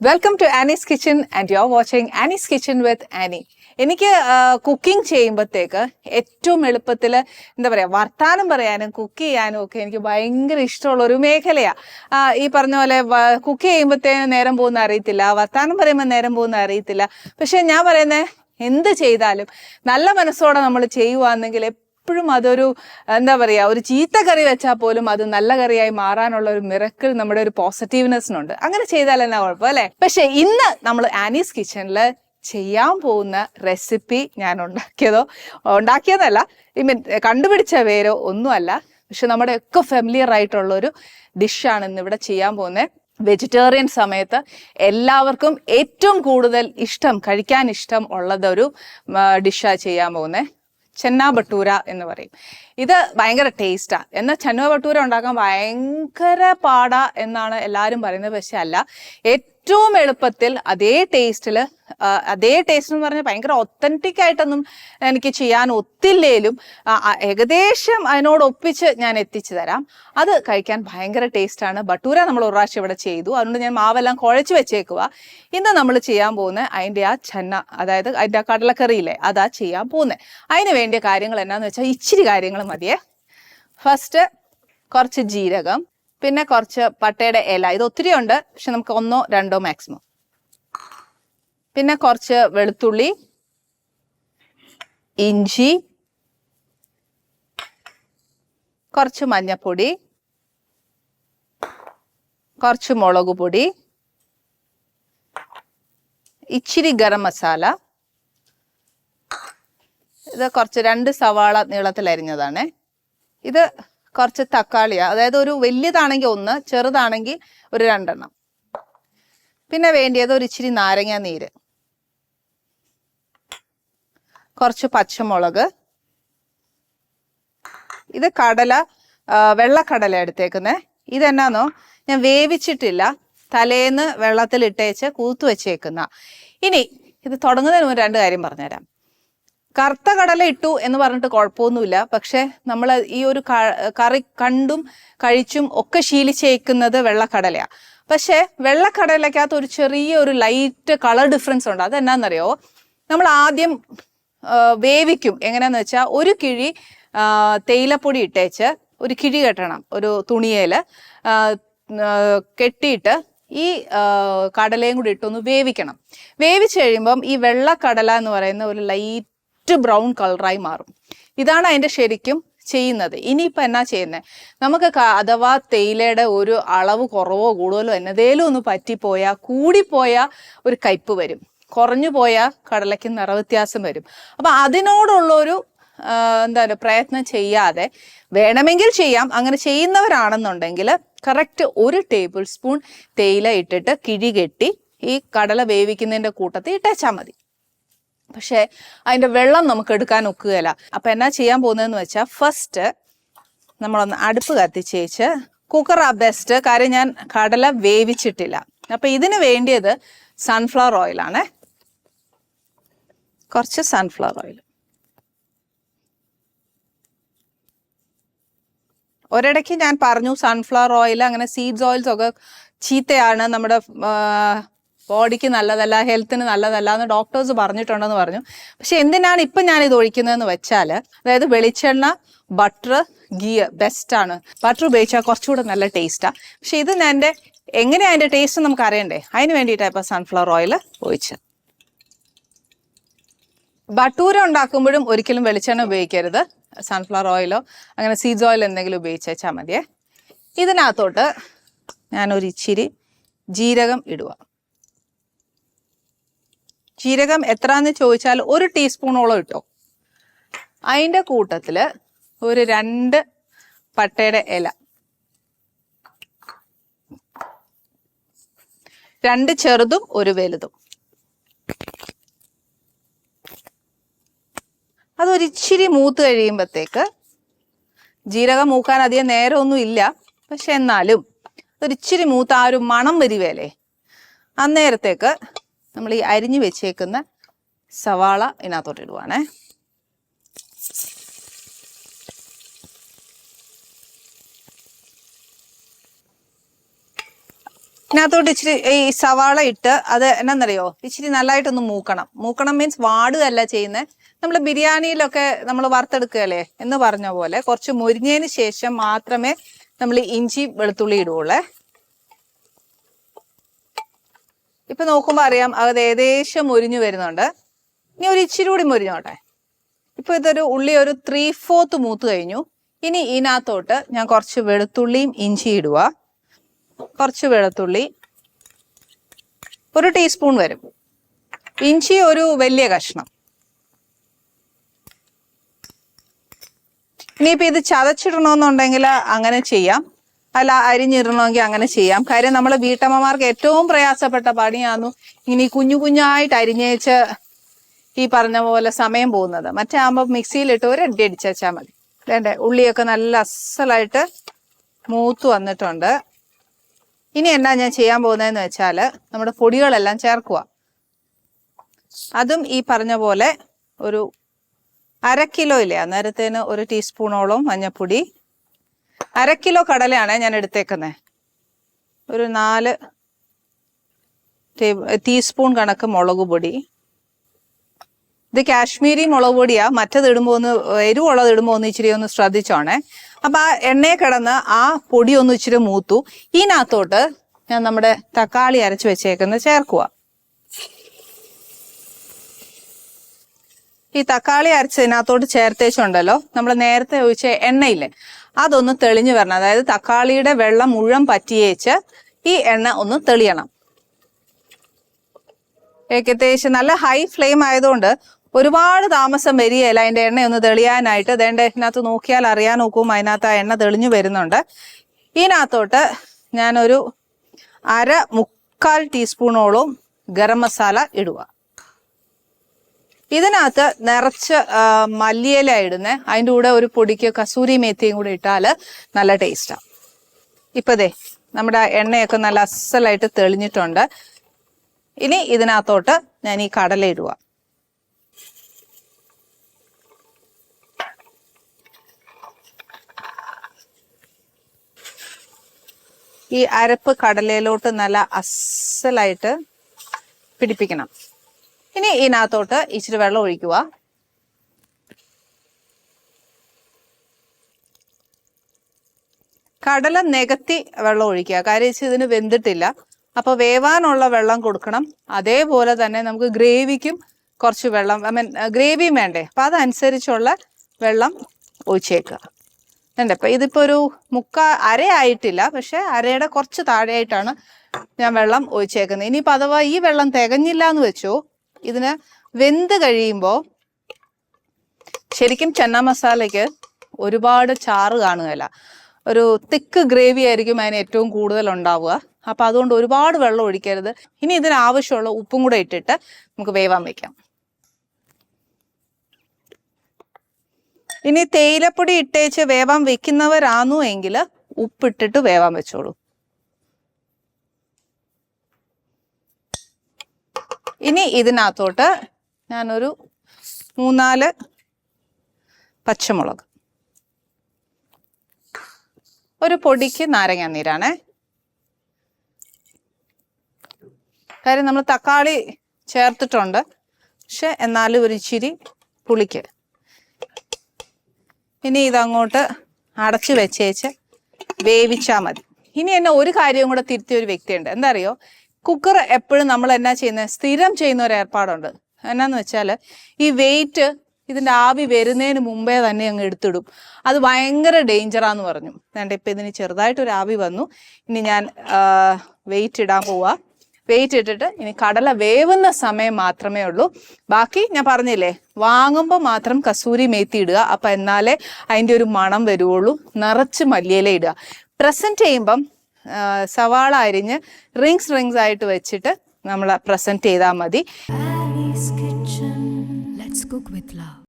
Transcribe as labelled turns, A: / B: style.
A: Welcome to Annie's kitchen and you are watching Annie's kitchen with Annie എനിക്ക് cooking ചെയ്യുമ്പോഴത്തേക്ക് ഏറ്റവും എളുപ്പത്തിൽ എന്താ പറയുക വർത്താനം പറയാനും കുക്ക് ചെയ്യാനും ഒക്കെ എനിക്ക് ഭയങ്കര ഇഷ്ടമുള്ള ഒരു മേഖലയാണ് ഈ പറഞ്ഞ പോലെ കുക്ക് ചെയ്യുമ്പോഴത്തേനും നേരം പോകുന്ന അറിയത്തില്ല വർത്താനം പറയുമ്പോൾ നേരം പോകുന്ന അറിയത്തില്ല. പക്ഷെ ഞാൻ പറയുന്നത് എന്ത് ചെയ്താലും നല്ല മനസ്സോടെ നമ്മൾ ചെയ്യുവാണെങ്കിൽ എപ്പോഴും അതൊരു എന്താ പറയുക ഒരു ചീത്ത കറി വെച്ചാൽ പോലും അത് നല്ല കറിയായി മാറാനുള്ള ഒരു മിറക്കിൾ നമ്മുടെ ഒരു പോസിറ്റീവ്നെസ്സിനുണ്ട്. അങ്ങനെ ചെയ്താൽ എന്നാ കുഴപ്പം അല്ലേ? പക്ഷേ ഇന്ന് നമ്മൾ ആനീസ് കിച്ചണിൽ ചെയ്യാൻ പോകുന്ന റെസിപ്പി ഞാൻ ഉണ്ടാക്കിയതോ ഉണ്ടാക്കിയതല്ല ഐ മീൻ കണ്ടുപിടിച്ച പേരോ ഒന്നുമല്ല പക്ഷെ നമ്മുടെ ഒക്കെ ഫെമിലിയർ ആയിട്ടുള്ള ഒരു ഡിഷാണ് ഇന്ന് ഇവിടെ ചെയ്യാൻ പോകുന്നത് വെജിറ്റേറിയൻ സമയത്ത് എല്ലാവർക്കും ഏറ്റവും കൂടുതൽ ഇഷ്ടം കഴിക്കാൻ ഇഷ്ടം ഉള്ളതൊരു ഡിഷാണ് ചെയ്യാൻ പോകുന്നത് ചെന്ന ബട്ടൂര എന്ന് പറയും. ഇത് ഭയങ്കര ടേസ്റ്റാ എന്നാൽ ചെന്ന ബട്ടൂര ഉണ്ടാക്കാൻ ഭയങ്കര പാടാ എന്നാണ് എല്ലാവരും പറയുന്നത്. പക്ഷെ അല്ല ഏറ്റവും എളുപ്പത്തിൽ അതേ ടേസ്റ്റിൽ അതേ ടേസ്റ്റ് എന്ന് പറഞ്ഞാൽ ഭയങ്കര ഒത്തന്റിക് ആയിട്ടൊന്നും എനിക്ക് ചെയ്യാൻ ഒത്തില്ലേലും ഏകദേശം അതിനോട് ഒപ്പിച്ച് ഞാൻ എത്തിച്ചു തരാം. അത് കഴിക്കാൻ ഭയങ്കര ടേസ്റ്റാണ് ബട്ടൂര നമ്മൾ ഒരു പ്രാവശ്യം ഇവിടെ ചെയ്തു. അതുകൊണ്ട് ഞാൻ മാവെല്ലാം കുഴച്ച് വെച്ചേക്കുക ഇന്ന് നമ്മൾ ചെയ്യാൻ പോകുന്നത് അതിന്റെ ആ ചെന്ന അതായത് അതിന്റെ ആ കടലക്കറിയില്ലേ അതാ ചെയ്യാൻ പോകുന്നത് അതിന് വേണ്ടിയ കാര്യങ്ങൾ എന്നാന്ന് വെച്ചാൽ ഇച്ചിരി കാര്യങ്ങൾ മതിയേ. ഫസ്റ്റ് കുറച്ച് ജീരകം പിന്നെ കുറച്ച് പട്ടയുടെ ഇല. ഇത് ഒത്തിരി ഉണ്ട് പക്ഷെ നമുക്ക് ഒന്നോ രണ്ടോ മാക്സിമം പിന്നെ കുറച്ച് വെളുത്തുള്ളി ഇഞ്ചി കുറച്ച് മഞ്ഞപ്പൊടി കുറച്ച് മുളക് പൊടി ഇച്ചിരി ഗരം മസാല. ഇത് കുറച്ച് രണ്ട് സവാള നീളത്തിൽ അരിഞ്ഞതാണ്. ഇത് കുറച്ച് തക്കാളി അതായത് ഒരു വലിയതാണെങ്കിൽ ഒന്ന് ചെറുതാണെങ്കിൽ ഒരു രണ്ടെണ്ണം. പിന്നെ വേണ്ടിയത് ഒരു ഇച്ചിരി നാരങ്ങ നീര്. കുറച്ച് പച്ചമുളക്. ഇത് കടല വെള്ളക്കടല എടുത്തേക്കുന്നേ. ഇതെന്നാന്നോ? ഞാൻ വേവിച്ചിട്ടില്ല. തലേന്ന് വെള്ളത്തിൽ ഇട്ടേച്ച് കൂത്തു വെച്ചേക്കുന്ന. ഇനി ഇത് തുടങ്ങുന്നതിന് മുമ്പ് രണ്ട് കാര്യം പറഞ്ഞുതരാം. കറുത്ത കടല ഇട്ടു എന്ന് പറഞ്ഞിട്ട് കുഴപ്പമൊന്നുമില്ല. പക്ഷെ നമ്മൾ ഈ ഒരു കറി കണ്ടും കഴിച്ചും ഒക്കെ ശീലിച്ചേക്കുന്നത് വെള്ളക്കടലയാണ് പക്ഷെ വെള്ളക്കടലക്കകത്ത് ഒരു ചെറിയ ഒരു ലൈറ്റ് കളർ ഡിഫറൻസ് ഉണ്ട്. അതെന്നാന്നറിയോ? നമ്മൾ ആദ്യം വേവിക്കും. എങ്ങനെയാന്ന് വെച്ചാൽ ഒരു കിഴി തേയിലപ്പൊടി ഇട്ടേച്ച് ഒരു കിഴി കെട്ടണം ഒരു ആ, കെട്ടിയിട്ട് ഈ കടലയും കൂടി ഇട്ടൊന്ന് വേവിക്കണം. വേവിച്ച് കഴിയുമ്പം ഈ വെള്ളക്കടല എന്ന് പറയുന്ന ഒരു ലൈറ്റ് ബ്രൗൺ കളറായി മാറും. ഇതാണ് അതിന്റെ ശരിക്കും ചെയ്യുന്നത്. ഇനിയിപ്പോൾ എന്നാ ചെയ്യുന്നത് നമുക്ക് അഥവാ തേയിലയുടെ ഒരു അളവ് കുറവോ കൂടുതലോ എന്നതേലും ഒന്ന് പറ്റിപ്പോയാൽ കൂടിപ്പോയാൽ ഒരു കയ്പ് വരും. കുറഞ്ഞു പോയാൽ കടലയ്ക്ക് നിറവ്യത്യാസം വരും. അപ്പം അതിനോടുള്ളൊരു ഒരു എന്താ പറയുക പ്രയത്നം ചെയ്യാതെ വേണമെങ്കിൽ ചെയ്യാം. അങ്ങനെ ചെയ്യുന്നവരാണെന്നുണ്ടെങ്കിൽ കറക്റ്റ് ഒരു ടേബിൾ സ്പൂൺ തേയില ഇട്ടിട്ട് കിഴി കെട്ടി ഈ കടല വേവിക്കുന്നതിന്റെ കൂട്ടത്തിൽ ഇട്ടേച്ചാൽ മതി. പക്ഷേ അതിന്റെ വെള്ളം നമുക്ക് എടുക്കാൻ ഒക്കുകയില്ല. അപ്പം എന്നാ ചെയ്യാൻ പോകുന്നതെന്ന് വെച്ചാൽ ഫസ്റ്റ് നമ്മളൊന്ന് അടുപ്പ് കത്തിച്ചേച്ച് കുക്കർ ആ ബെസ്റ്റ് കാര്യം ഞാൻ കടല വേവിച്ചിട്ടില്ല. അപ്പം ഇതിന് വേണ്ടിയത് സൺഫ്ലവർ ഓയിലാണ് കുറച്ച് സൺഫ്ലവർ ഓയിൽ ഒരിടയ്ക്ക് ഞാൻ പറഞ്ഞു സൺഫ്ലവർ ഓയിൽ അങ്ങനെ സീഡ്സ് ഓയിൽസ് ഒക്കെ ചീത്തയാണ് നമ്മുടെ ബോഡിക്ക് നല്ലതല്ല ഹെൽത്തിന് നല്ലതല്ല എന്ന് ഡോക്ടേഴ്സ് പറഞ്ഞിട്ടുണ്ടെന്ന് പറഞ്ഞു. പക്ഷെ എന്തിനാണ് ഇപ്പം ഇത് ഒഴിക്കുന്നതെന്ന് വെച്ചാൽ അതായത് വെളിച്ചെണ്ണ ബട്ടർ ഗീ ബെസ്റ്റാണ് ബട്ടർ ഉപയോഗിച്ചാൽ കുറച്ചുകൂടെ നല്ല ടേസ്റ്റാണ് പക്ഷെ ഇത് ഞാൻ എന്റെ എങ്ങനെയാണ് അതിന്റെ ടേസ്റ്റ് നമുക്ക് അറിയണ്ടേ? അതിന് വേണ്ടിയിട്ടാണ് ഇപ്പോൾ സൺഫ്ലവർ ഓയിൽ ഒഴിച്ചത്. ബട്ടൂര ഉണ്ടാക്കുമ്പോഴും ഒരിക്കലും വെളിച്ചെണ്ണ ഉപയോഗിക്കരുത്. സൺഫ്ലവർ ഓയിലോ അങ്ങനെ സീഡ്സ് ഓയിൽ എന്തെങ്കിലും ഉപയോഗിച്ചാൽ മതിയേ. ഇതിനകത്തോട്ട് ഞാനൊരു ഇച്ചിരി ജീരകം ഇടുക. ജീരകം എത്രയെന്ന് ചോദിച്ചാൽ ഒരു ടീസ്പൂണോളം ഇട്ടോ. അതിന്റെ കൂട്ടത്തിൽ ഒരു രണ്ട് പട്ടയുടെ ഇല. രണ്ട് ചെറുതും ഒരു വലുതും. അതൊരിച്ചിരി മൂത്ത് കഴിയുമ്പോഴത്തേക്ക് ജീരകം മൂക്കാൻ അധികം നേരമൊന്നും ഇല്ല. പക്ഷെ എന്നാലും ഒരിച്ചിരി മൂത്ത് ആ ഒരു മണം വരുവേലേ അന്നേരത്തേക്ക് നമ്മൾ ഈ അരിഞ്ഞു വെച്ചേക്കുന്ന സവാള ഇതിനകത്തോട്ട് ഇടുവാണേ. ഇതിനകത്തോട്ട് ഇച്ചിരി ഈ സവാള ഇട്ട് അത് എന്നാന്നറിയോ? ഇച്ചിരി നല്ലതായിട്ടൊന്ന് മൂക്കണം. മൂക്കണം മീൻസ് വാടുകയല്ല ചെയ്യുന്നത് നമ്മൾ ബിരിയാണിയിലൊക്കെ നമ്മൾ വറുത്തെടുക്കുകയല്ലേ? എന്ന് പറഞ്ഞ പോലെ കുറച്ച് മുരിഞ്ഞതിന് ശേഷം മാത്രമേ നമ്മൾ ഇഞ്ചി വെളുത്തുള്ളി ഇടുകയുള്ളേ ഇപ്പൊ നോക്കുമ്പോ അറിയാം അത് ഏകദേശം മുരിഞ്ഞു വരുന്നുണ്ട്. ഇനി ഒരു ഇച്ചിരി കൂടി മുരിഞ്ഞോട്ടെ. ഇപ്പൊ ഇതൊരു ഉള്ളി ഒരു ത്രീ ഫോർത്ത് മൂത്ത് കഴിഞ്ഞു. ഇനി ഇതിനകത്തോട്ട് ഞാൻ കുറച്ച് വെളുത്തുള്ളിയും ഇഞ്ചി ഇടുക. കുറച്ച് വെളുത്തുള്ളി ഒരു ടീസ്പൂൺ വരും. ഇഞ്ചി ഒരു വലിയ കഷ്ണം. ഇനിയിപ്പോ ഇത് ചതച്ചിടണമെന്നുണ്ടെങ്കിൽ അങ്ങനെ ചെയ്യാം. അല്ല അരിഞ്ഞിടണമെങ്കിൽ അങ്ങനെ ചെയ്യാം. കാര്യം നമ്മളെ വീട്ടമ്മമാർക്ക് ഏറ്റവും പ്രയാസപ്പെട്ട പണിയാന്നു ഇനി കുഞ്ഞു കുഞ്ഞായിട്ട് അരിഞ്ഞേച്ച് ഈ പറഞ്ഞ പോലെ സമയം പോകുന്നത്. മറ്റേ ആകുമ്പോൾ മിക്സിയിലിട്ട് ഒരു അടി അടിച്ചാൽ മതി. വേണ്ടേ? ഉള്ളിയൊക്കെ നല്ല അസലായിട്ട് മൂത്ത് വന്നിട്ടുണ്ട്. ഇനി എന്നാ ഞാൻ ചെയ്യാൻ പോകുന്നതെന്ന് വെച്ചാൽ നമ്മുടെ പൊടികളെല്ലാം ചേർക്കുക അതും ഈ പറഞ്ഞ പോലെ ഒരു അര കിലോ ഇല്ലേ? അന്നേരത്തേന് ഒരു ടീസ്പൂണോളം മഞ്ഞൾപ്പൊടി അര കിലോ കടലയാണ് ഞാൻ എടുത്തേക്കുന്നത് ഒരു നാല് ടീസ്പൂൺ കണക്ക് മുളക് പൊടി. ഇത് കാശ്മീരി മുളക് പൊടിയാ. മറ്റത് ഇടുമ്പോ ഒന്ന് എരിവുള്ളത് ഇടുമ്പോ ഒന്ന് ഇച്ചിരി ഒന്ന് ശ്രദ്ധിച്ചോണേ. അപ്പൊ ആ എണ്ണയെ കിടന്ന് ആ പൊടി ഒന്ന് ഇച്ചിരി മൂത്തു. ഇതിനകത്തോട്ട് ഞാൻ നമ്മുടെ തക്കാളി അരച്ച് വെച്ചേക്കുന്നത് ചേർക്കുക ഈ തക്കാളി അരച്ചതിനകത്തോട്ട് ചേർത്തേച്ചുണ്ടല്ലോ. നമ്മൾ നേരത്തെ ഒഴിച്ച എണ്ണയില്ലേ അതൊന്ന് തെളിഞ്ഞു വരണം. അതായത് തക്കാളിയുടെ വെള്ളം മുഴുവൻ പറ്റിയേച്ച് ഈ എണ്ണ ഒന്ന് തെളിയണം. ഏകദേശം നല്ല ഹൈ ഫ്ലെയിം ആയതുകൊണ്ട് ഒരുപാട് താമസം വരികയില്ല അതിന്റെ എണ്ണ ഒന്ന് തെളിയാനായിട്ട്. അതേണ്ട ഇതിനകത്ത് നോക്കിയാൽ അറിയാൻ നോക്കും അതിനകത്ത് ആ എണ്ണ തെളിഞ്ഞു വരുന്നുണ്ട്. ഇതിനകത്തോട്ട് ഞാനൊരു അര മുക്കാൽ ടീസ്പൂണോളം ഗരം മസാല ഇടുക. ഇതിനകത്ത് നിറച്ച് മല്ലിയില ഇടുന്നേ. അതിന്റെ കൂടെ ഒരു പൊടിക്ക് കസൂരി മേത്തിയും കൂടെ ഇട്ടാൽ നല്ല ടേസ്റ്റാണ് ഇപ്പതേ നമ്മുടെ എണ്ണയൊക്കെ നല്ല അസലായിട്ട് തെളിഞ്ഞിട്ടുണ്ട്. ഇനി ഇതിനകത്തോട്ട് ഞാൻ ഈ കടല ഇടുക. ഈ അരപ്പ് കടലയിലോട്ട് നല്ല അസലായിട്ട് പിടിപ്പിക്കണം. ഇനി ഇതിനകത്തോട്ട് ഇച്ചിരി വെള്ളം ഒഴിക്കുക. കടല നികത്തി വെള്ളം ഒഴിക്കുക. കാര്യം വെച്ചാൽ ഇതിന് വെന്തിട്ടില്ല. അപ്പൊ വേവാനുള്ള വെള്ളം കൊടുക്കണം. അതേപോലെ തന്നെ നമുക്ക് ഗ്രേവിക്കും കുറച്ച് വെള്ളം ഐ മീൻ ഗ്രേവിയും വേണ്ടേ? അപ്പൊ അതനുസരിച്ചുള്ള വെള്ളം ഒഴിച്ചേക്കുക. ഉണ്ട് ഇപ്പൊ ഇതിപ്പോ ഒരു മുക്കാ അര ആയിട്ടില്ല. പക്ഷെ അരയുടെ കുറച്ച് താഴെയായിട്ടാണ് ഞാൻ വെള്ളം ഒഴിച്ചേക്കുന്നത്. ഇനിയിപ്പോ അഥവാ ഈ വെള്ളം തികഞ്ഞില്ല എന്ന് വെച്ചോ ഇതിന് വെന്ത് കഴിയുമ്പോൾ ശരിക്കും ചെന്ന മസാലയ്ക്ക് ഒരുപാട് ചാറ് കാണുകയില്ല. ഒരു തിക്ക് ഗ്രേവി ആയിരിക്കും അതിന് ഏറ്റവും കൂടുതൽ ഉണ്ടാവുക. അപ്പം അതുകൊണ്ട് ഒരുപാട് വെള്ളം ഒഴിക്കരുത്. ഇനി ഇതിന് ആവശ്യമുള്ള ഉപ്പും കൂടെ ഇട്ടിട്ട് നമുക്ക് വേവാൻ വെക്കാം. ഇനി തേയിലപ്പൊടി ഇട്ടേച്ച് വേവാൻ വെക്കുന്നവരാണു എങ്കിൽ ഉപ്പിട്ടിട്ട് വേവാൻ വെച്ചോളൂ. ഇനി ഇതിനകത്തോട്ട് ഞാനൊരു മൂന്നാൽ പച്ചമുളക്. ഒരു പൊടിക്ക് നാരങ്ങ നീരാണേ. കാര്യം നമ്മൾ തക്കാളി ചേർത്തിട്ടുണ്ട്. പക്ഷെ എന്നാലും ഒരു ഇച്ചിരി പുളിക്ക്. ഇനി ഇതങ്ങോട്ട് അടച്ചു വെച്ചേച്ച് വേവിച്ചാൽ മതി. ഇനി എന്നെ ഒരു കാര്യവും കൂടെ തിരുത്തിയ ഒരു വ്യക്തിയുണ്ട്. എന്താ അറിയോ? കുക്കർ എപ്പോഴും നമ്മൾ എന്നാ ചെയ്യുന്നത് സ്ഥിരം ചെയ്യുന്ന ഒരു ഏർപ്പാടുണ്ട്. എന്നാന്ന് വെച്ചാൽ ഈ വെയിറ്റ് ഇതിന്റെ ആവി വരുന്നതിന് മുമ്പേ തന്നെ അങ്ങ് എടുത്തിടും. അത് ഭയങ്കര ഡേഞ്ചറാന്ന് പറഞ്ഞു. വേണ്ട ഇപ്പം ഇതിന് ചെറുതായിട്ടൊരു ആവി വന്നു. ഇനി ഞാൻ വെയിറ്റ് ഇടാൻ പോവാ. വെയിറ്റ് ഇട്ടിട്ട് ഇനി കടല വേവുന്ന സമയം മാത്രമേ ഉള്ളൂ. ബാക്കി ഞാൻ പറഞ്ഞില്ലേ വാങ്ങുമ്പോൾ മാത്രം കസൂരി മേത്തി ഇടുക. അപ്പം എന്നാലേ അതിന്റെ ഒരു മണം വരുവുള്ളൂ. നിറച്ച് മല്ലിയില ഇടുക. പ്രസന്റ് ചെയ്യുമ്പം സവാള അരിഞ്ഞ് റിങ്സ് റിങ്സ് ആയിട്ട് വെച്ചിട്ട് നമ്മൾ പ്രസന്റ് ചെയ്താൽ മതി.